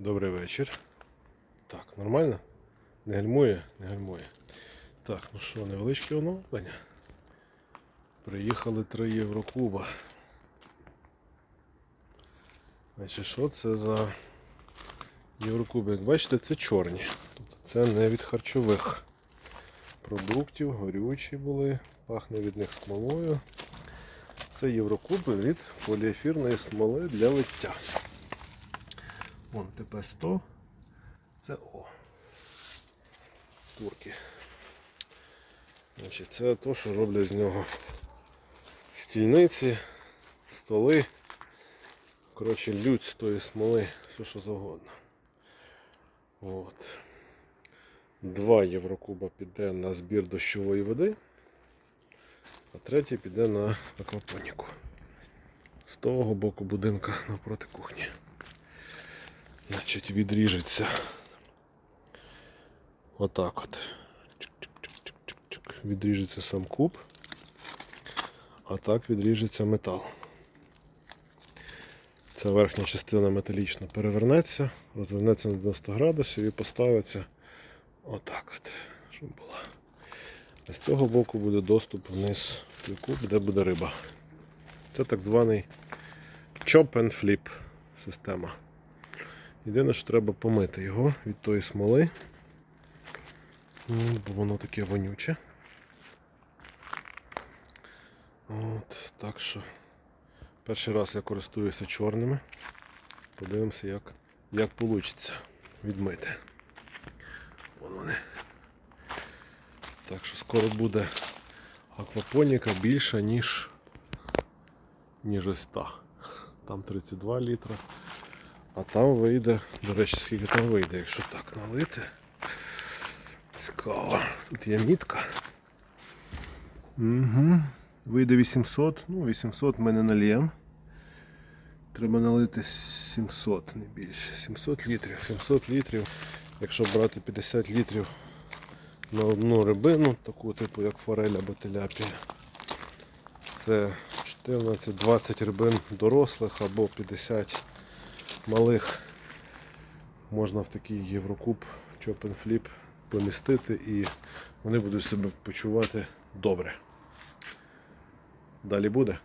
Добрий вечір. Так, нормально? Не гальмує? Не гальмує. Так, ну що, невеличке оновлення. Приїхали три Єврокуба. Значить, що це за Єврокуби? Як бачите, це чорні. Тобто це не від харчових продуктів, горючі були, пахне від них смолою. Це Єврокуби від поліефірної смоли для лиття. Вон ТП-100. Це О. Турки. Значить, це то, що роблять з нього стільниці, столи. Коротше, лють з тої смоли, все що завгодно. От. Два Єврокуба піде на збір дощової води, а третій піде на аквапоніку. З того боку будинка навпроти кухні. Значить, відріжеться отак от. Відріжеться сам куб, а так відріжеться метал. Ця верхня частина металічна перевернеться, розвернеться на 90 градусів і поставиться отак от, щоб була. А з цього боку буде доступ вниз в той куб, де буде риба. Це так званий chop and flip система. Єдине, що треба помити його від тої смоли, бо воно таке вонюче. От, так що перший раз я користуюся чорними. Подивимося, як, як вийде відмити. Вон вони. Так що скоро буде аквапоніка більша, ніж, ніж ось та. Там 32 літра. А там вийде, до речі, скільки там вийде, якщо так налити. Цікаво. Тут є мітка. Угу. Вийде 800, ну 800 ми не нальємо. Треба налити 700, не більше. 700 літрів. 700 літрів. Якщо брати 50 літрів на одну рибину, таку типу як форель або теляпія. Це 14-20 рибин дорослих або 50 малих можна в такий Єврокуб чопенфліп помістити і вони будуть себе почувати добре. Далі буде.